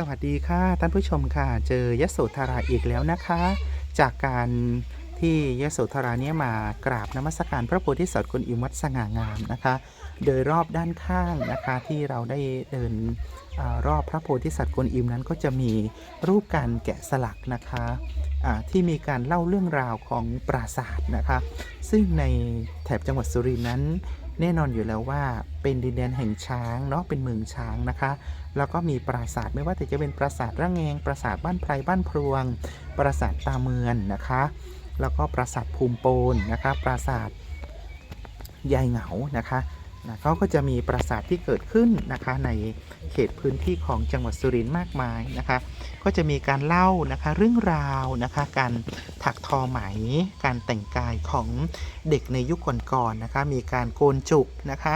สวัสดีค่ะท่านผู้ชมค่ะ เจอยโสธราอีกแล้วนะคะ จากการที่ยโสธราเนี่ยมากราบนมัสการพระโพธิสัตว์กวนอิมวัดสง่างามนะคะ โดยรอบด้านข้างนะคะที่เราได้เดินอรอบพระโพธิสัตว์กวนอิมนั้นก็จะมีรูปการแกะสลักนะคะที่มีการเล่าเรื่องราวของปราสาทนะคะ ซึ่งในแถบจังหวัดสุรินทร์นั้น แน่นอนอยู่แล้วว่าเป็นดินแดนแห่งช้างเนาะเป็นเมืองช้างนะคะ แล้วก็มีปราสาทไม่ว่าแต่จะเป็นปราสาทระแงง ปราสาทบ้านไพรบ้านพรวง ปราสาทตาเมือนนะคะ แล้วก็ปราสาทภูมิโปนนะคะ ปราสาทยายเหงานะคะ นะเขาก็จะมีปราสาทที่เกิดขึ้นนะคะในเขตพื้นที่ของจังหวัดสุรินทร์มากมายนะคะ ก็จะมีการเล่านะคะเรื่องราวนะคะการถักทอไหม การแต่งกายของเด็กในยุคก่อนๆนะคะ มีการโกนจุกนะคะ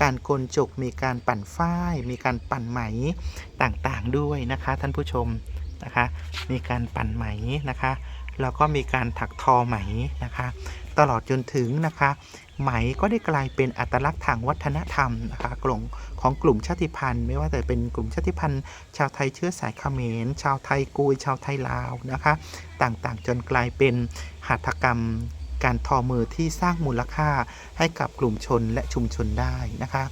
การโกนจุกมีการปั่นฝ้าย มีการปั่นไหมต่างๆด้วยนะคะ ท่านผู้ชมนะคะ มีการปั่นไหมนะคะแล้วก็มีการถักทอไหมนะคะ ตลอดจนถึงนะคะ ไหมก็ได้กลายเป็นอัตลักษณ์ทางวัฒนธรรมนะคะกลุ่มของกลุ่มชาติพันธุ์ ไม่ว่าแต่เป็นกลุ่มชาติพันธุ์ ชาวไทยเชื้อสายเขมร ชาวไทยกุยชาวไทยลาวนะคะ ต่างๆ จนกลายเป็นหัตถกรรมการทอมือที่สร้างมูลค่าให้กับกลุ่มชนและชุมชนได้นะคะ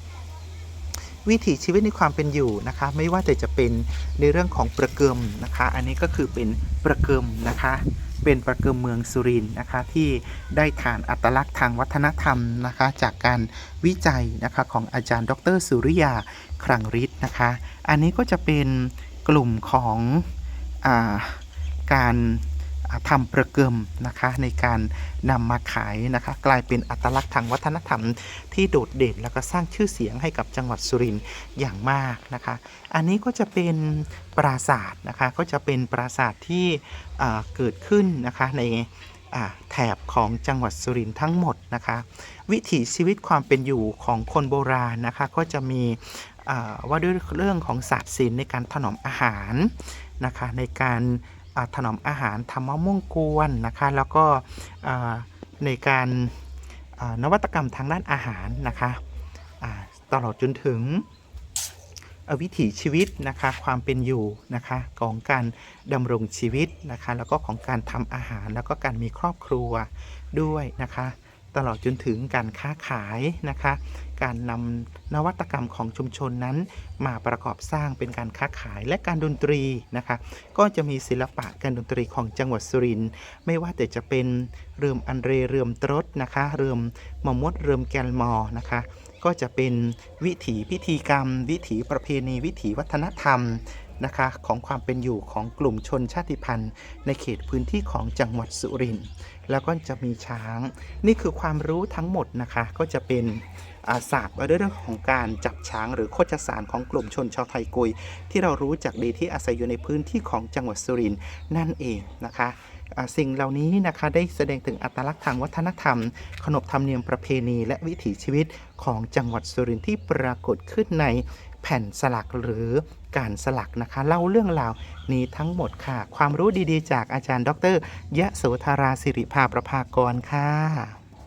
วิถีชีวิตในความเป็นอยู่นะคะ ไม่ว่าแต่จะเป็นในเรื่องของประเกิมนะคะ อันนี้ก็คือเป็นประเกิมนะคะ เป็นประเกิมเมืองสุรินทร์นะคะที่ได้ฐานอัตลักษณ์ทางวัฒนธรรมนะคะจากการวิจัยนะคะของอาจารย์ ดร สุริยาครังฤทธิ์นะคะ อันนี้ก็จะเป็นกลุ่มของอการ ทำประเกิมนะคะในการนำมาขายนะคะ กลายเป็นอัตลักษณ์ทางวัฒนธรรมที่โดดเด่น แล้วก็สร้างชื่อเสียงให้กับจังหวัดสุรินทร์อย่างมากนะคะ อันนี้ก็จะเป็นปราสาทนะคะก็จะเป็นปราสาทที่เกิดขึ้นนะคะในแถบของจังหวัดสุรินทร์ทั้งหมดนะคะ วิถีชีวิตความเป็นอยู่ของคนโบราณนะคะ ก็จะมีว่าด้วยเรื่องของศาสตร์ศิลป์ในการถนอมอาหารนะคะในการ ถนอมอาหารทำมะม่วงกวนนะคะแล้วก็ในการนวัตกรรมทางด้านอาหารนะคะตลอดจนถึงวิถีชีวิตนะคะความเป็นอยู่นะคะของการดำรงชีวิตนะคะแล้วก็ของการทำอาหารแล้วก็การมีครอบครัวด้วยนะคะ ตลอดจนถึงการค้าขายนะคะ การนำนวัตกรรมของชุมชนนั้น มาประกอบสร้างเป็นการค้าขายและการดนตรีนะคะ ก็จะมีศิลปะการดนตรีของจังหวัดสุรินทร์ไม่ว่าแต่จะเป็นเรือมอันเรเรือมตรดนะคะเรือมมอมดเรือมแกลมอนะคะ ก็จะเป็นวิถีพิธีกรรม วิถีประเพณี วิถีวัฒนธรรม นะคะของความเป็นอยู่ของกลุ่มชนชาติพันธุ์ ในเขตพื้นที่ของจังหวัดสุรินทร์แล้วก็จะมีช้าง นี่คือความรู้ทั้งหมดนะคะก็จะเป็นาศาสตร์ว่าเรื่องของการจับช้าง หรือโคชสารของกลุ่มชนชาวไทยกุย ที่เรารู้จักดีที่อาศัยอยู่ในพื้นที่ของจังหวัดสุรินทร์นั่นเองนะคะสิ่งเหล่านี้นะคะได้แสดงถึงอัตลักษณ์ทางวัฒนธรรม ขนบธรรมเนียมประเพณี และวิถีชีวิตของจังหวัดสุรินทร์ที่ปรากฏขึ้นใน แผ่นสลักหรือการสลักนะคะ เล่าเรื่องราวนี้ทั้งหมดค่ะ ความรู้ดีๆ จากอาจารย์ ดร ยะโสธาราสิริภาประภากรค่ะ